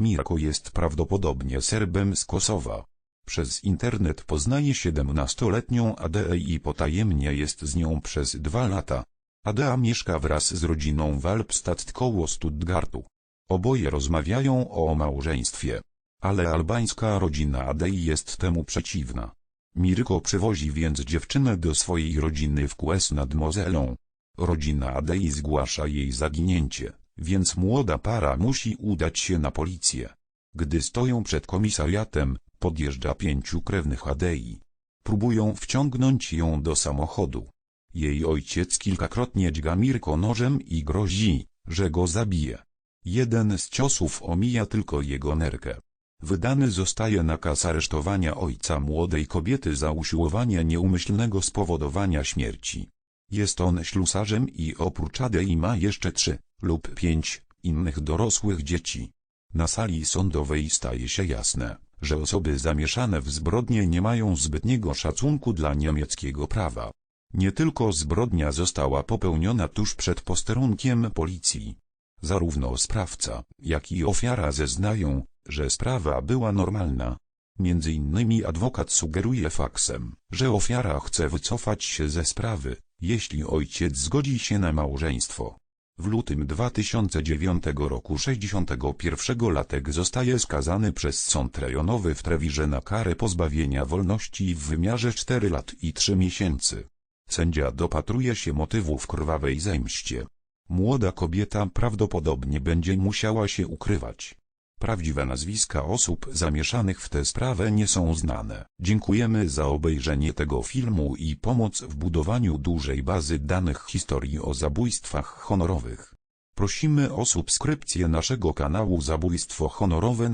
Mirko jest prawdopodobnie Serbem z Kosowa. Przez internet poznaje 17-letnią Adeę i potajemnie jest z nią przez dwa lata. Adea mieszka wraz z rodziną w Alpstadt koło Stuttgartu. Oboje rozmawiają o małżeństwie. Ale albańska rodzina Adei jest temu przeciwna. Mirko przywozi więc dziewczynę do swojej rodziny w Kłes nad Mozelą. Rodzina Adei zgłasza jej zaginięcie, więc młoda para musi udać się na policję. Gdy stoją przed komisariatem, podjeżdża pięciu krewnych Adei. Próbują wciągnąć ją do samochodu. Jej ojciec kilkakrotnie dźga Mirko nożem i grozi, że go zabije. Jeden z ciosów omija tylko jego nerkę. Wydany zostaje nakaz aresztowania ojca młodej kobiety za usiłowanie nieumyślnego spowodowania śmierci. Jest on ślusarzem i oprócz Adei ma jeszcze trzy lub pięć innych dorosłych dzieci. Na sali sądowej staje się jasne, że osoby zamieszane w zbrodnie nie mają zbytniego szacunku dla niemieckiego prawa. Nie tylko zbrodnia została popełniona tuż przed posterunkiem policji. Zarówno sprawca, jak i ofiara zeznają, że sprawa była normalna. Między innymi adwokat sugeruje faksem, że ofiara chce wycofać się ze sprawy, jeśli ojciec zgodzi się na małżeństwo. W lutym 2009 roku 61-latek zostaje skazany przez sąd rejonowy w Trewirze na karę pozbawienia wolności w wymiarze 4 lat i 3 miesięcy. Sędzia dopatruje się motywu w krwawej zemście. Młoda kobieta prawdopodobnie będzie musiała się ukrywać. Prawdziwe nazwiska osób zamieszanych w tę sprawę nie są znane. Dziękujemy za obejrzenie tego filmu i pomoc w budowaniu dużej bazy danych historii o zabójstwach honorowych. Prosimy o subskrypcję naszego kanału Zabójstwo Honorowe